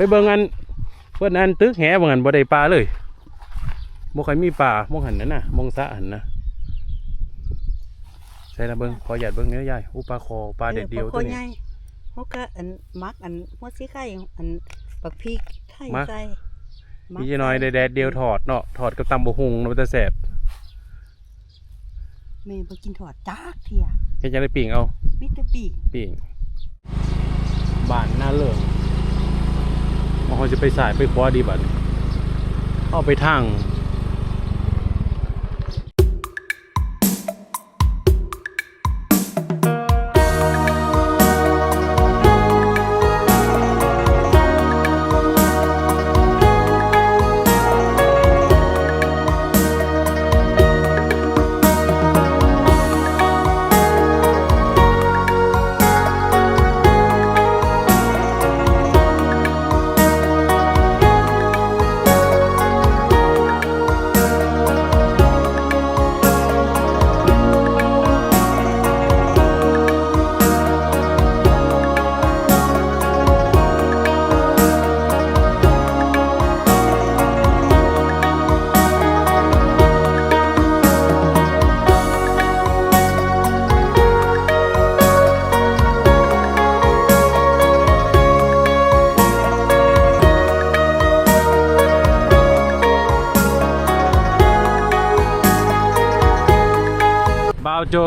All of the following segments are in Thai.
ไปเบิ่งอันเพิ่นอันตึกแหบ่งันบ่ได้ปลาเลยบ่ค่อยมีปลามองหันนั่นน่ะมองสระหันนะใช่ละเบิ่งขอหยาดเบิ่งเนื้อใหญ่อุปลาคอปลาเด็ดเดียวตัตัววใหญ่นี้เขาก็อันมักอันหัวสีไข่อันปักพริกไข่มักใส่มักพี่จะน้อยแดดๆเดียวถอดเนาะถอดกับตำบะฮุงมันจะแสบแม่บ่กินทอดจ้ากเที่ยแค่จะได้ปิ่งเอามิตรปีกปิ่งบ้านหน้าเลิงมัน เขาจะไปสายไปขวาดีบัดเอาไปทาง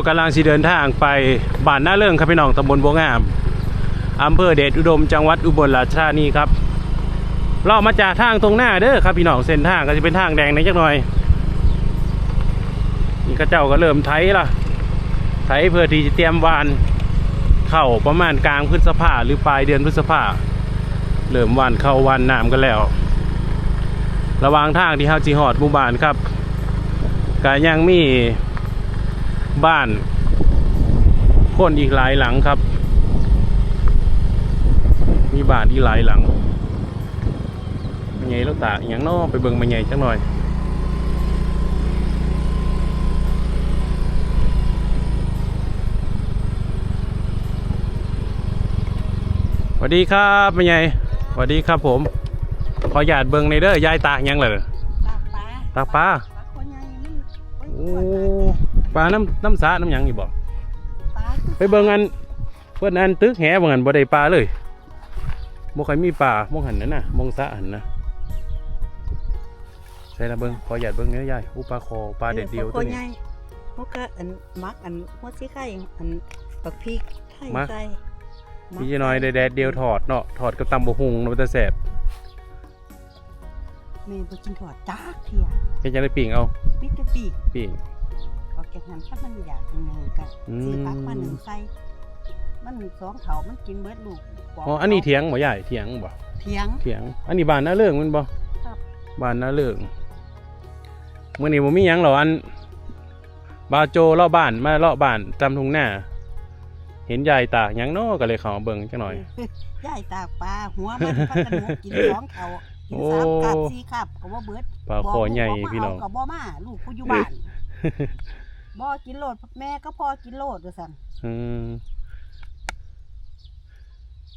กำลังสิเดินทางไปบ้านหน้าเรื่องครับพี่น้องตำบลบัวงามอำเภอเดชอุดมจังหวัดอุบลราชธานีครับเรามาจากทางตรงหน้าเด้อครับพี่น้องเส้นทางก็จะเป็นทางแดงนจักหน่อยนี่ข้าเจ้าก็เริ่มไถละไถเพื่อที่จะเตรียมวานเข้าประมาณกลางพฤษภาหรือปลายเดือนพฤษภาเริ่มวานเข้าวานน้ำกันแล้ว ระวางทางที่เฮาจีฮอดหมู่บ้านครับก็ยังมี บ้าน คนอีกหลายหลังครับ มีบ้านอีกหลายหลังมันไงแล้วตาอหย่างนอไปเบิ่งมันไงจังหน่อยสวัสดีครับมันไงสวัสดีครับผม ขอหยาดเบิ่งในเด้อยายตาหยังเลยตากปลาตากปลาปลาคอใหญ่มันมันโอ้ ปวดหลายปลาน้ำน้ำสาน้ำหยังอีกบ่ปลาคือไปเบิ่งอันเพิ่นอันตึกแหบ่งันบ่ได้ปลาเลยบ่ค่อยมีปลามองหันนั่นน่ะมองสระหันนะใช่ละเบิ่งขอหยาดเบิ่งเนื้อใหญ่อุปลาคอปลาเด็ดเดียวตัตัววใหนี้ญ่เขาก็อันมักอันหัวสีไข่อันปักพริกไข่มักใส่พี่จะน้อยแดดๆเดียวถอดเนาะถอดกับตำบะฮุงมันจะแสบแม่บ่กินทอดจ้ากเที่ยแค่จะได้ปิ่งเอามิตรปีกปิ่งออก จากนั้นถ้ามันอยากหนึ่งก็อืมซื้อผักมาหนึ่งใส่มันสองเขามันกินเบิดลูกปกอ๋ออันนี้เถียงบ่ใหญ่เถียงบ่เถียงเถียง อันนี้บ้านน้าเรื่องมันบ่ครับบ้านน้าเรื่องมื้อนี้บ่มีหยังหรอกอันบาวโจเลาะบ้านมาเลาะบ้านตำทุ่งหน้า เห็นยายตากหยังน้อก็เลยเข้ามาเบิ่งจักหน่อยยายตากปลาหัวมันพักกันหัวกินสองเขากินโอ้สามกับสี่กับก็บ่เบิดปลาคอใหญ่พี่น้องก็บ่มาลูกกูอยู่บ้าน บ่กินโลดแม่ก็พอกินโลดด้วยสั่นอืม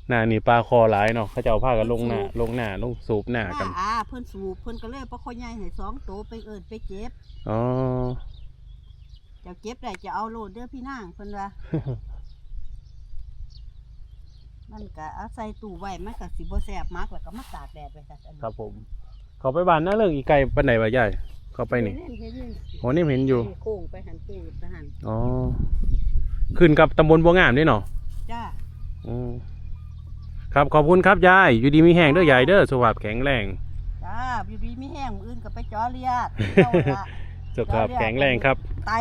หน้านี่ปลาคอหลายเนาะเขาเจ้าพากันลงหน้าลงหน้าลงสูบหน้ากัน อ่าเพิ่นสูบเพิ่นก็เลยปลาคอใหญ่ให้สองโตวไปเอิ้นไปเก็บอ๋อเจะเก็บได้จะเอาโลดเด้อพี่นางเพิ่นว่ามันก็เอาใส่ตู้ไว้มันก็สิบ่แซ่บมากแล้วก็มาตากแดดไว้ซั่นอันนี้ครับผม เขาไปบ้านน้าเรื่องอีกไกลปานไหนวะยาย เขาไปนี่เห็นเห็นเห็นโหนี่เห็นอยู่ โค้งไปหันโค้งไปหันอ๋อ ขึ้นกับตำบลบัวงามด้วยเนาะจ้าอืมครับขอบคุณครับยาย อยู่ดีมีแห้งเด้อยายเด้อสุขภาพแข็งแรง จ้าอยู่ดีมีแห้งมื้ออื่นก็ไปจ่อเลียดเจ้าละสุขภาพแข็งแรงครับไต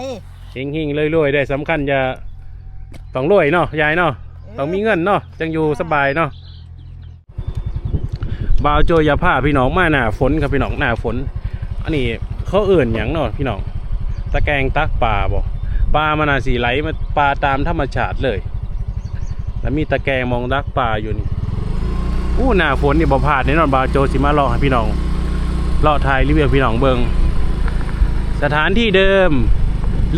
เฮงหิงๆรวยๆได้สำคัญจะต้องรวยเนาะยายเนาะ ต้องมีเงินเนาะจังอยู่สบายเนาะบ่าวโจยาผ้าพี่น้องมาหน้าฝนครับพี่น้องหน้าฝน อันนี้ เขาเอื่นหยังเนาะพี่น้องตะแกงตักปลาบ่ปลามันน่าสีไหลมาปลาตามธรรมชาติเลย แล้วมีตะแกงมองดักปลาอยู่นี่อู้หน้าฝนนี่บ่พลาดแน่นอนบ่าโจสิมาลองให้พี่น้องเลาะทายรีวิวพี่น้องเบิงสถานที่เดิม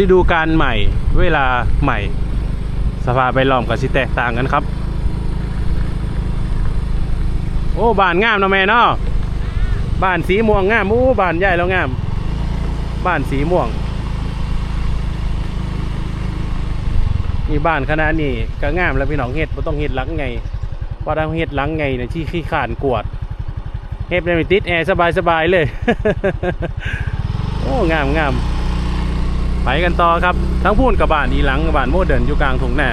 ฤดูกาลใหม่ เวลาใหม่ สภาพไปล้อมกับสิแตกต่างกันครับ โอ้บ้านงามเนาะแม่เนาะบ้านสีม่วงงามโอ้บ้านใหญ่แล้วงาม บ้านสีม่วงนี่บ้านขนาดนี้ก็งามแล้วพี่น้องเฮ็ดบ่ต้องเฮ็ดหลังไงเพราะถ้าเฮ็ดหลังไงเนี่ยที่ขี้ขานกวดเฮ็ดได้ไม่ติดแอร์สบายๆเลย โอ้งามงามไปกันต่อครับ ทั้งพูนกับบ้านอีหลังกับบ้านโมเดิร์นอยู่กลางทุ่งนา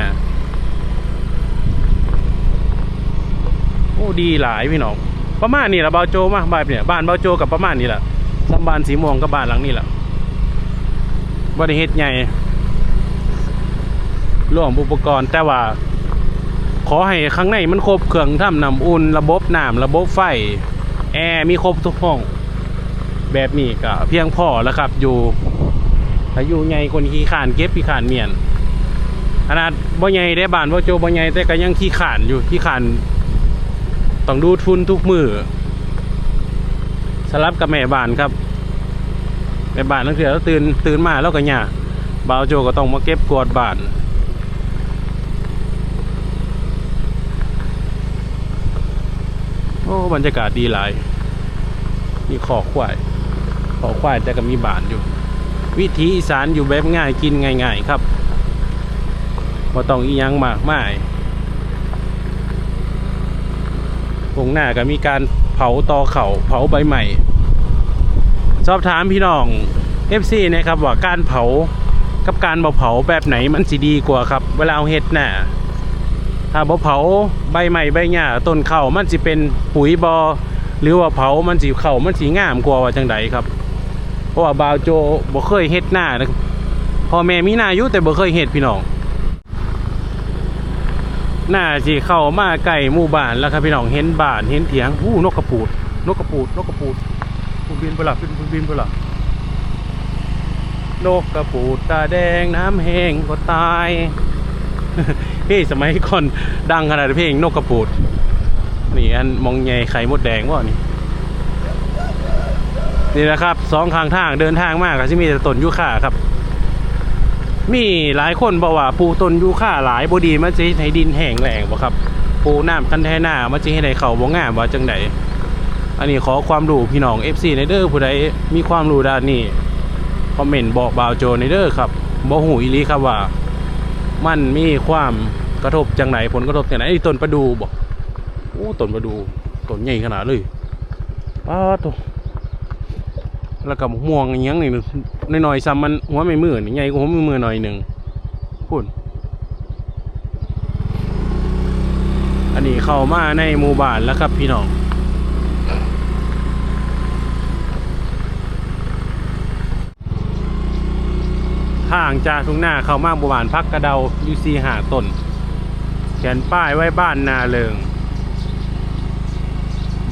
โอ้ดีหลายพี่น้องประมาณนี้ละเบาโจมาบ้านเนี่ยบ้านเบาโจกับประมาณนี้แหละ สัมบานสีม่วงกับบ้านหลังนี้แหละบริเฮ็ดใหญ่ร่วมอุปกรณ์แต่ว่า ขอให้ข้างในมันครบเครื่องทำน้ำอุ่นระบบน้ำระบบไฟ แอร์มีครบทุกห้อง แบบนี้ก็เพียงพอแล้วครับ อยู่ถ้าอยู่ใหญ่คนขี้ขานเก็บขี้ขานเมียนขนาดบ่ใหญ่ได้บ้านบ่โจบ่ใหญ่แต่ก็ยังขี้ขานอยู่ขี้ขานต้องดูดฝุ่นทุกมือ สลับกับแม่บ้านครับ แม่บ้านตั้งแต่เราตื่นตื่นมาแล้วก็หย่าบ่าวโจก็ต้องมาเก็บกวาดบ้านโอ้บรรยากาศดีหลาย มีขอควายขอควายแต่ก็มีบานอยู่ วิถีอีสานอยู่แบบง่ายกินง่ายๆครับบ่ต้องอีหยังมากมายวงหน้าก็มีการ เผาตอเข่าเผาใบใหม่ สอบถามพี่น้อง FC นะครับว่าการเผากับการบ่เผาแบบไหนมันสิดีกว่าครับ เวลาเอาเฮ็ดหน้าถ้าบ่เผาใบใหม่ใบหญ้าต้นเข้ามันสิเป็นปุ๋ยบอหรือว่าเผามันสิเข้ามันสิงามกว่าว่าจังไดครับ เพราะว่าบาวโจบ่เคยเฮ็ดหน้านะครับพ่อแม่มีหน้าอยู่แต่บ่เคยเฮ็ดพี่น้อง หน้าสิเข้ามาใกล้หมู่บ้านแล้วครับพี่น้องเห็นบ้านเห็นเถียงอู้นกกระปูด นกกระปูด นกกระปูดปูบินไปละบินบินไปละนกกระปูดตาแดงน้ำแห้งก็ตายพี่สมัยก่อนดังขนาดเพลงนกกระปูด นี่อันมองใหญ่ไข่มดแดงว่านี่นี่แหละครับสองข้างทางเดินทางมากก็จะมีแต่ต้นยูคาครับ มีหลายคนบอกว่าปลูกต้นยูคาหลายบดีมันจะให้ดินแห้งแหลงบ่ครับปลูกน้ำคันแทหน้ามันจะให้ได้เขาบ่งามว่าจังไดอันนี้ขอความรู้พี่น้อง FC ในเด้อผู้ใดมีความรู้ด้านนี้คอมเมนต์บอกบ่าวโจในเด้อครับบ่หูอีลีครับว่า มันมีความกระทบจังไหนผลกระทบจังไหนไอ้ต้นประดูบอกโอ้ต้นประดูต้นใหญ่ขนาดเลยป้าตัว แล้วกับม่วงอหยังนี่น้อยๆซ้ำมันหัวไม่มือนี่ใหญ่กว่าหัวไม่มือหน่อยหนึ่งพูดอันนี้เข้ามาในหมู่บ้านแล้วครับพี่น้องทางจากทุ่งนาเข้ามาหมู่บ้านพักกระเดาอยู่ซีหาต้นเขียนป้ายไว้บ้านนาเลิง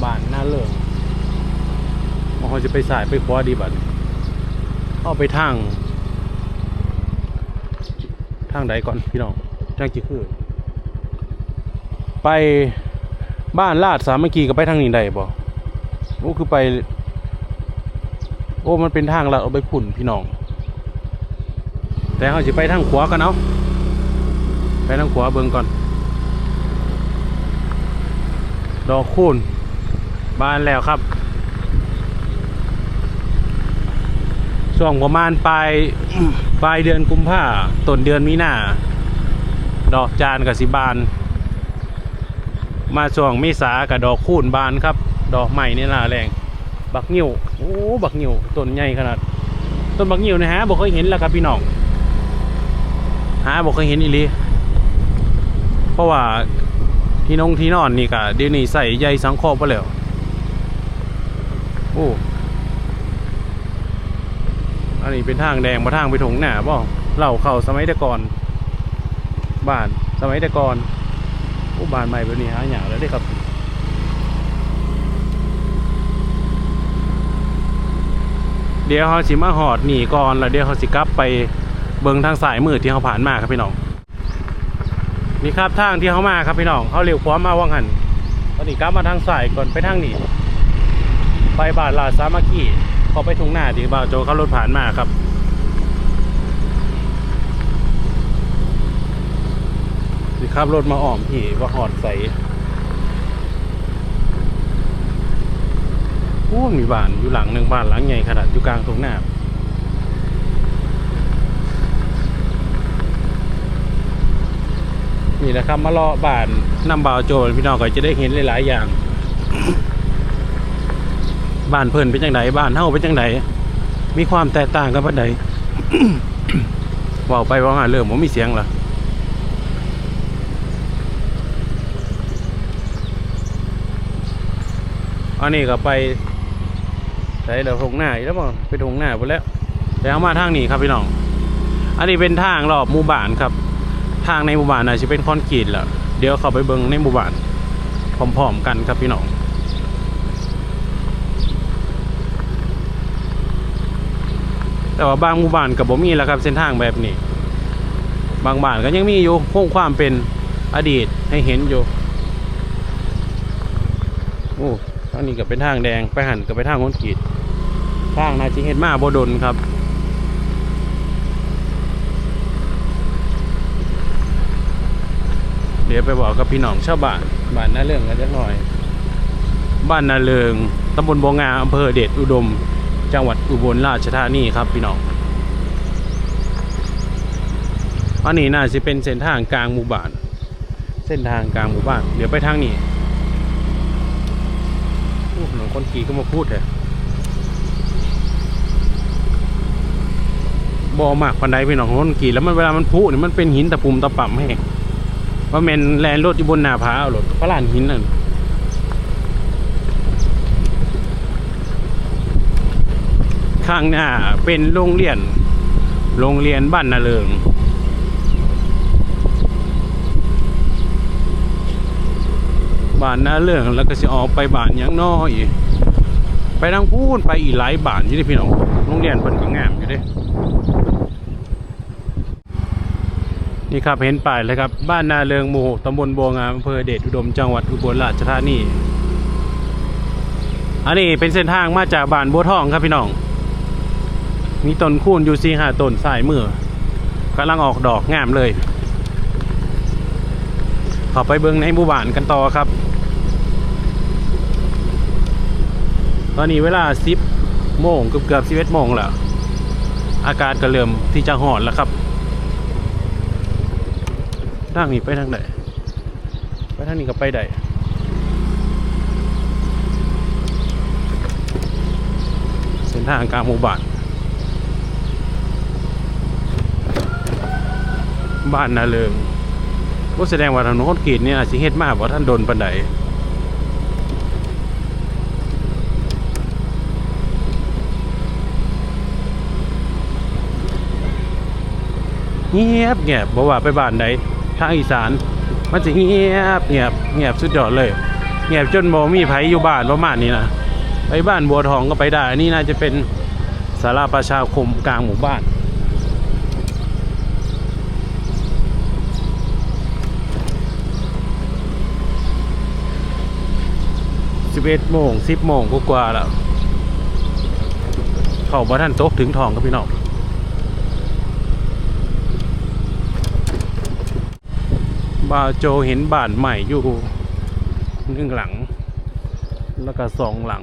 บ้านนาเลิง มองจะไปสายไปขวาดีบัดเอาไปทาง ทางใดก่อนพี่น้องทางจีคือ ไปบ้านลาดสามัคคีก็ไปทางนี้ได้บ่โอ้คือไป โอ้มันเป็นทางลัดเอาไปผุ่นพี่น้อง แต่เขาจะไปทางขวากันเอาะไปทางขวาเบิ่งก่อน ดอกคูณบานแล้วครับ ช่วงประมาณปลายปลายเดือนกุมภาต้นเดือนมีนาดอกจานกับสิบาน มาช่วงเมษากับดอกคูณบานครับ ดอกใหม่นี่น่าแรง บักงิ้วโอ้บักงิ้วต้นใหญ่ขนาด ต้นบักงิ้วนะฮะบอกเคยเห็นแล้วครับพี่น้องหาบอกเคยเห็นอีลีเพราะว่าที่นงที่นอนนี่ก็เดี๋ยวนี้ใส่ใยสังเคราะห์ไปแล้วโอ้ อันนี้เป็นทางแดงมาทางไปถงหน้าบ่เล่าเข้าสมัยต่ก่อนบ้านสมัยต่ก่อนโอ้บ้านใหม่แบบนี้หาอย่าแล้วได้ครับเดี๋ยวเขาสิมาหอดหนีก่อนแล้วเดี๋ยวเขาสิกลับไปเบิงทางสายมือที่เขาผ่านมาครับพี่น้องนี่ครับทางที่เขามาครับพี่น้องเขาเร็วขวามมาว่างหันตอนนี้กลับมาทางสายก่อนไปทางนี้ไปบาทลาสามัคคี เขาไปทุ่งหน้าที่บ่าวโจเขารถผ่านมาครับสิครับรถมาอ้อมที่ว่าหอดใสมีบ้านอยู่หลังหนึ่งบ้านหลังใหญ่ขนาดอยู่กลางตรงหน้านี่นะครับมารอบ้านนำบ่าวโจรพี่น้องก็จะได้เห็นหลาย ๆ อย่าง บ้านเพิ่นเป็นจังไดบ้านเฮาเป็นจังไดมีความแตกต่างกันปานใดว้าไปว่ามาเริ่มบ่มีเสียงละอันนี้ก็ไปใส่เดี๋ยวทงหน้าอีกแล้วบ่ไปทงหน้าไปแล้วแต่เอามาทางนี้ครับพี่น้อง อันนี้เป็นทางรอบหมู่บ้านครับ ทางในหมู่บ้านน่าจะเป็นคอนกรีตแหล้วเดี๋ยวเข้าไปเบิ่งในหมู่บ้านพร้อมๆกันครับพี่น้อง แต่ว่าบางหมู่บ้านกับบ่มีแล้วครับเส้นทางแบบนี้ บางบ้านก็ยังมีอยู่คงความเป็นอดีตให้เห็นอยู่โอ้ทางนี้ก็เป็นทางแดงไปหันก็ไปทางคอนกรีตทางนาจิเฮ็ดมาบ่ดนครับเดี๋ยวไปบอกกับพี่น้องชาวบ้านบ้านนาเรื่องกันจักหน่อย บ้านนาเริงตำบลบวงาอำเภอเดชอุดม จังหวัดอุบลราชธานีครับพี่น้องอันนี้น่าจะเป็นเส้นทางกลางหมู่บ้าน เส้นทางกลางหมู่บ้าน เดี๋ยวไปทางนี้โอ้หนุ่มคนขี่ก็มาพูดเลยบอมากปันไดพี่น้องคนขี่แล้วมันเวลามันพุนี่ยมันเป็นหินตะปุ่มตะป่ำแห้งว่าแมนแลนรถอยู่บนหน้าผาเอารถพระลานหินนั่น ข้างหน้าเป็นโรงเรียน โรงเรียนบ้านนาเริงบ้านนาเริงแล้วก็จะออกไปบ้านยังน้อยไปทางพูนไปอีหลายบ้านอยู่ดิพี่น้องโรงเรียนเพิ่นก็งามอยู่เด้นี่ครับเห็นป้ายเลยครับบ้านนาเริงหมู่ตำบลบัวงามอำเภอเดชอุดมจังหวัดอุบลราชธานีอันนี้เป็นเส้นทางมาจากบ้านบัวทองครับพี่น้อง มีต้นคูนอยู่สี่ห้าต้นสายมือกำลังออกดอกงามเลยขอไปเบิ้งในหมู่บ้านกันต่อครับ ตอนนี้เวลาสิบโมงเกือบเกือบสิบเอ็ดโมงแล้ว อากาศก็เริ่มที่จะหอนแล้วครับทางนี้ไปทางไหนไปทางนี้ก็ไปได้เส้นทางกลางหมู่บ้าน บ้านนาเริงก็แสดงว่าถนนคอนกรีตเนี่ยอาจสิเฮ็ดมากกว่าท่านโดนปันไดเงียบเงียบบอกว่าไปบ้านใดทางอีสาน มันจะเงียบเงียบเงียบสุดยอดเลย เงียบจนบ่มีไผอยู่บ้านประมาณนี้นะไปบ้านบัวทองก็ไปได้นนี้น่าจะเป็นศาลาประชาคมกลางหมู่บ้าน สิบเอ็ดโมงสิบโมงกว่าแล้วเข้าบ่ท่านตกถึงทองครับพี่น้องบาโจเห็นบ้านใหม่อยู่หนึ่งหลัง แล้วก็สองหลัง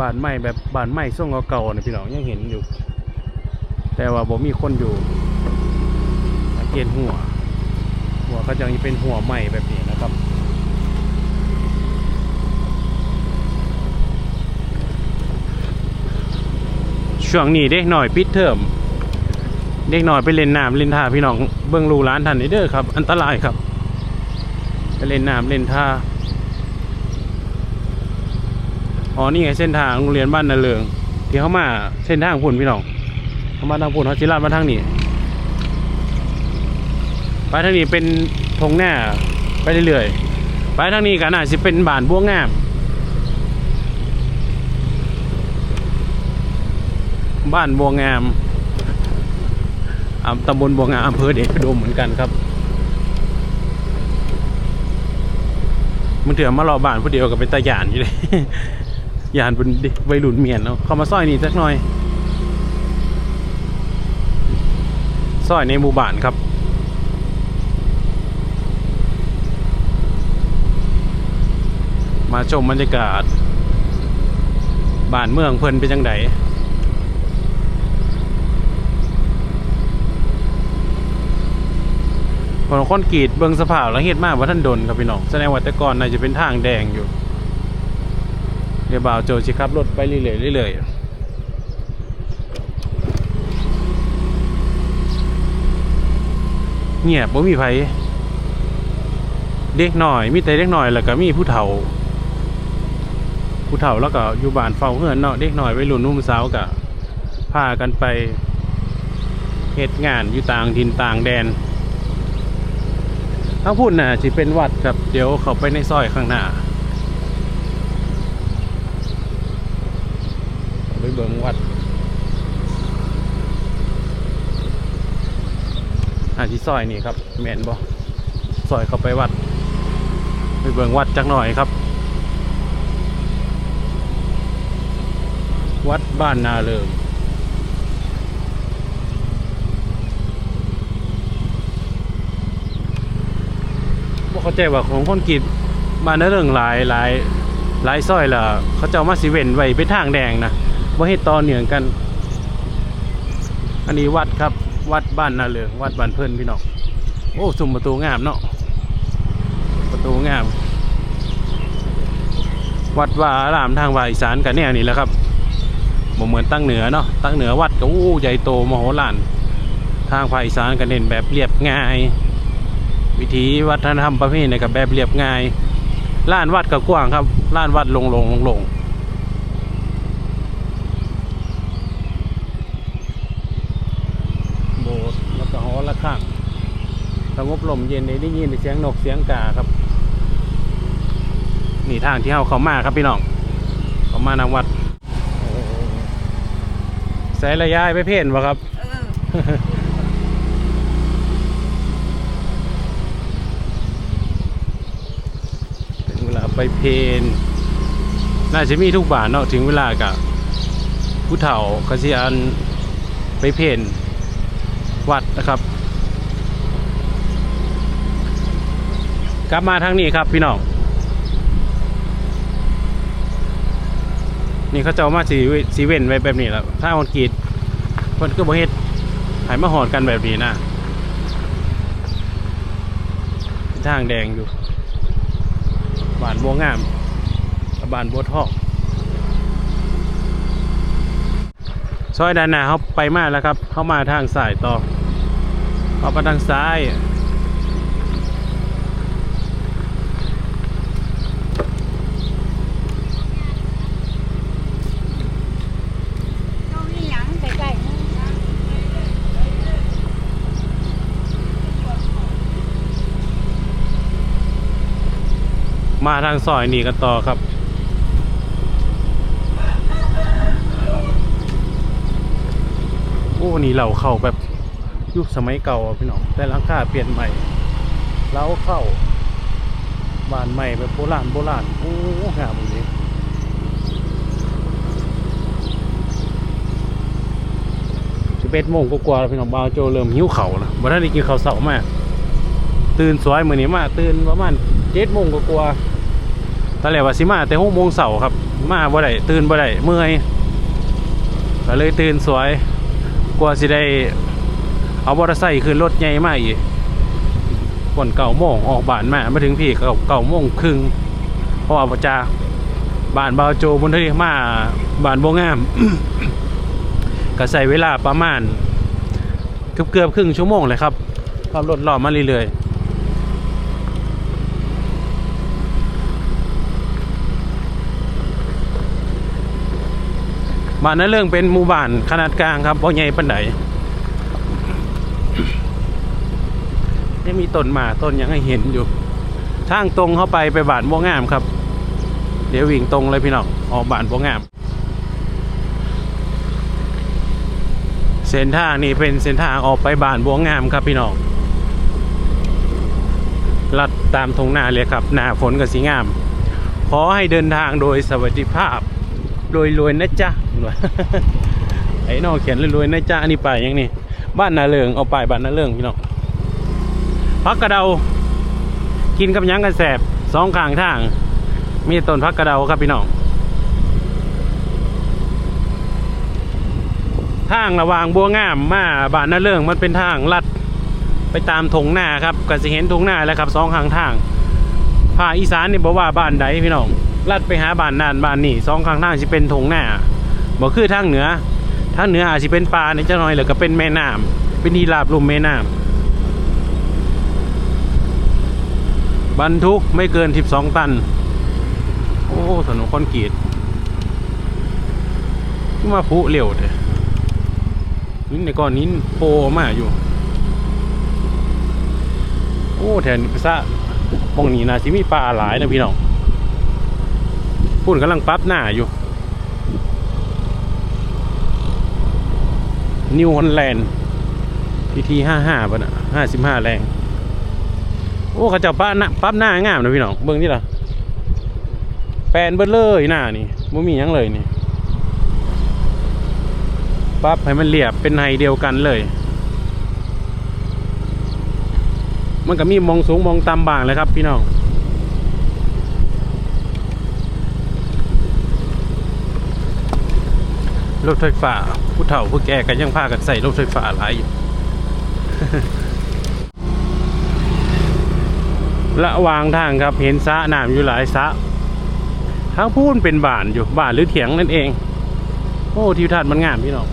บ้านใหม่แบบบ้านใหม่ช่วงเก่าๆเนี่ยพี่น้องยังเห็นอยู่ แต่ว่าบ่มีคนอยู่สังเกตหัว หัวเขาจะเป็นหัวใหม่แบบนี้นะครับ ช่วงนี้เด็กหน่อยปิดเทอมเด็กหน่อยไปเล่นน้ำเล่นท่าพี่น้องเบิ้องลูกหลานท่านนี่เด้อครับ อันตรายครับไปเล่นน้ำเล่นท่าอ๋อนี่ไงเส้นทางโรงเรียนบ้านนาเลืองที่เขามาเส้นทางพุ่นพี่น้องเขามาทางพุ่นเขาจิราดมาทางนี้ไปทางนี้เป็นทงหน้าไปเรื่อยๆไปทางนี้กันน่าจะเป็นบ้านบัวงาม บ้านบัวงามอ่าตำบลบัวงามอำเภอเดชอุดมเหมือนกันครับมันเถื่อมารอบ้านผู้เดียวกับเป็นตาหยานอยู่เลยหยานเป็นวัยรุ่นเมียนเนาะเข้ามาซอยนี้สักหน่อยซอยในหมู่บ้านครับมาชมบรรยากาศบ้านเมืองเพิ่นเป็นจังได คนคนกรีดเบิงสภาพแล้วเฮ็ดมากว่าท่านดนครับพี่น้องแสดงว่าแต่ก่อนน่าจะเป็นทางแดงอยู่เดี๋ยวบ่าวโจสิขับรถไปเรื่อยๆเรื่อยๆเงียบบ่มีไผเด็กหน่อย มีแต่เด็กหน่อยแล้วก็มีผู้เฒ่า ผู้เฒ่าแล้วก็อยู่บ้านเฝ้าเฮือนเนาะเด็กหน่อยวัยรุ่นนุ่มสาวก็พากันไปเฮ็ดงานอยู่ต่างดินต่างแดน ถ้าพูดน่ะสิเป็นวัดครับเดี๋ยวเขาไปในซอยข้างหน้าไปเบิ่งวัดอาที่ซอยนี่ครับแมนบ่ซอยเข้าไปวัด ไปเบิ่งวัดจักหน่อยครับ วัดบ้านนาเลิม เข้าใจว่าของคนกีดบ้านนาเลิงหลายหลายหลายซอยล่ะเขาเจ้ามาสิเวนไว้เป็นทางแดงนะบ่าให้ต่อเนื่องกัน อันนี้วัดครับ วัดบ้านนาเลิงวัดบ้านเพิ่อนพี่น้องโอ้สุ่มประตูงามเนาะประตูงาม วัดว่าอารามทางภาคอีสานกันแนวนี้แหละครับบ่เหมือนตั้งเหนือเนาะตั้งเหนือวัดก็อู้ใหญ่โตมโหฬารทางภาคอีสานก็เน้นแบบเรียบง่าย วิถีวัฒนธรรมประเพณีกับแบบเรียบง่ายล้านวัดก็กว้างครับล้านวัดลงลงลงลงโบสถ์แล้วก็หอระฆังสงบลมเย็นได้ยินเสียงนกเสียงกาครับ นี่ทางที่เขาเขามาครับพี่น้องเขามานางวัดใส่ระยะไปเพ่นวะครับ เออ ถึงเวลา ไปเพนน่าจะมีทุกบ้านเนาะถึงเวลากะผู้เฒ่าเขาสิอันไปเพนวัดนะครับ กลับมาทางนี้ครับพี่น้องนี่เขาเจ้ามาสีสีเว้นไว้แบบนี้แล้วถ้าคนกีดคนก็บ่เฮ็ดหายมาหอดกันแบบนี้นะทางแดงอยู่ บานบัวงามกับานบัวทองซอยด้านหน้าเขาไปมาแล้วครับ เข้ามาทางสายต่อเขาไปทางซ้าย เจ้านี่หยังใกล้ๆมึงนะ มาทางซอยนี่กันต่อครับ โอ้นี่เราเข้าแบบยุคสมัยเก่าพี่น้องแต่ลังคาเปลี่ยนใหม่เราเข้าบ้านใหม่แบบโบราณโบราณโอ้งามจริงสิบเอ็ดโมงกว่าๆแล้วพี่น้องบาวโจเริ่มหิ้วเข่าแล้วบ่ทันได้กินข้าวเสาร์มาตื่นสวยเหมือนี้มาตื่นประมาณเจ็ดโมงกว่าๆ ตอนแรกว่าสิมาแต่หกโมงเสาร์ครับ มาบ่ได้ตื่นบ่ได้เมื่อยก็เลยตื่นสวยกว่าสิได้เอามอเตอร์ไซค์ขึ้นรถใหญ่มาอีกก่อนเก่าโมงออกบ้านมามาถึงพี่เก่าเก่าโมงครึ่งเพราะว่าประจาบ้านบาโจบนที่มาบ้านโบงามก็ใส่เวลาประมาณเกือบเกือบครึ่งชั่วโมงเลยครับขับรถรอบมาเรื่อยๆ บ้านนั้นเรื่องเป็นหมู่บ้านขนาดกลางครับเพราะใหญ่ปันไดยังมีต้นหมาต้นยังให้เห็นอยู่ทางตรงเข้าไปไปบ้านบัวงามครับ เดี๋ยววิ่งตรงเลยพี่น้องออกบ้านบัวงาม เส้นทางนี้เป็นเส้นทางออกไปบ้านบัวงามครับพี่น้องลัดตามทงนาเลยครับ หนาฝนกับสีงาม ขอให้เดินทางโดยสวัสดิภาพ รวยนะจ๊ะไอ้น้องเขียนรวยๆนะจ๊ะอันนี้ไปายยังนี่บ้านนาเลิงเอาไปายบ้านนาเลิงพี่น้องพักกระเดา กินกับยังกันแสบสองข้างทาง มีต้นพักกระเดาครับพี่น้องทางระหว่างบัวงามมาบ้านนาเรืองมันเป็นทางลัดไปตามทงหน้าครับก็จะเห็นทงหน้าแล้วครับสองข้างทางภาคอีสานนี่บอกว่าบ้านใดพี่น้อง ลัดไปหาบ้านนั่นบ้านนี่สองข้างทางสิเป็นทงหน้าบ่คือทางเหนือทางเหนืออาจสิเป็นป่าในจังหน่อยหรือก็เป็นแม่น้ำเป็นที่ราบลุ่มแม่น้ำบรรทุกไม่เกิน 12 ตัน โอ้ถนนคอนกรีตขึ้นมาพุเร็วเถอะนี่ในก้อนนี้โปมาอยู่ โอ้แถวนี้ซะมองนี้นะสิมีปลาหลายนะพี่น้อง พูดกำลังปั๊บหน้าอยู่ นิวฮอลแลนด์พีทีห้าห้าป่ะนะห้าสิบห้าแรง โอ้เขาเจะป้าหน้าปั๊บหน้างามนะพี่น้อง เบิ่งนี่ล่ะแปลนเบิดเลยหน้านี่ไม่มียังเลยนี่ปั๊บให้มันเรียบเป็นไฮเดียวกันเลย มันก็มีมองสูงมองต่ำบางเลยครับพี่น้อง รถไฟฟ้า ผู้เฒ่าผู้แก่ก็ยังพากันใส่รถไฟฟ้าหลายอยู่ระวางทางครับเห็นสะน้ำอยู่หลายสะทางพูนเป็นบ้านอยู่บ้านหรือเถียงนั่นเอง โอ้ทิวทัศน์มันงามพี่น้อง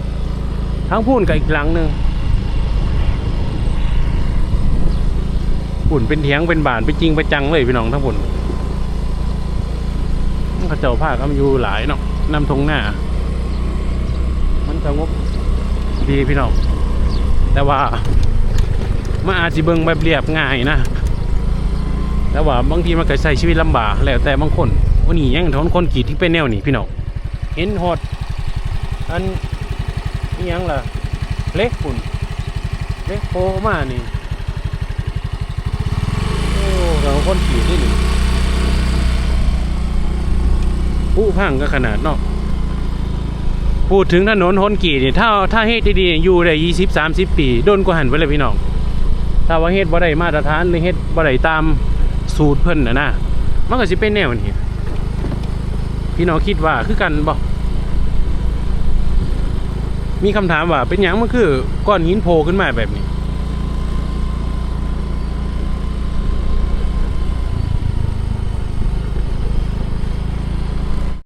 ทางพูนกับอีกหลังหนึ่งปุ่นเป็นเถียงเป็นบ้านเป็นจริงเป็นจังเลยพี่น้องทั้งปุ่นเขาเจ้าผ้าก็อยู่หลายเนาะนำทงหน้า สงบดีพี่น้อง แต่ว่ามันอาจจะเบิ่งแบบเรียบง่ายนะ แต่ว่าบางทีมันก็ใช้ชีวิตลำบากแล้วแต่บางคนวันนี้ยังทนคนกรีดที่เป็นแนวนี้พี่น้อง เห็นหดอันนี่ยังล่ะ เล็กฝุ่น เล็กโพมานี่โอ้เราคนกรีดนี่นี่ผู้พังก็ขนาดเนาะ พูดถึงถนนฮนกีเนี่ถ้าถ้าเฮ็ดดีๆอยู่ได้ยี่สิบสามสิบปีโดนกว่าหันไปเลยพี่น้องถ้าว่าเฮ็ดบ่ได้มาตรฐานหรือเฮ็ดบ่ได้ตามสูตรเพิ่นนะนะมันก็สิเป็นแนวนี้พี่น้องคิดว่าคือกันบ่มีคำถามว่าเป็นอย่างมันคือก้อนหินโผล่ขึ้นมาแบบนี้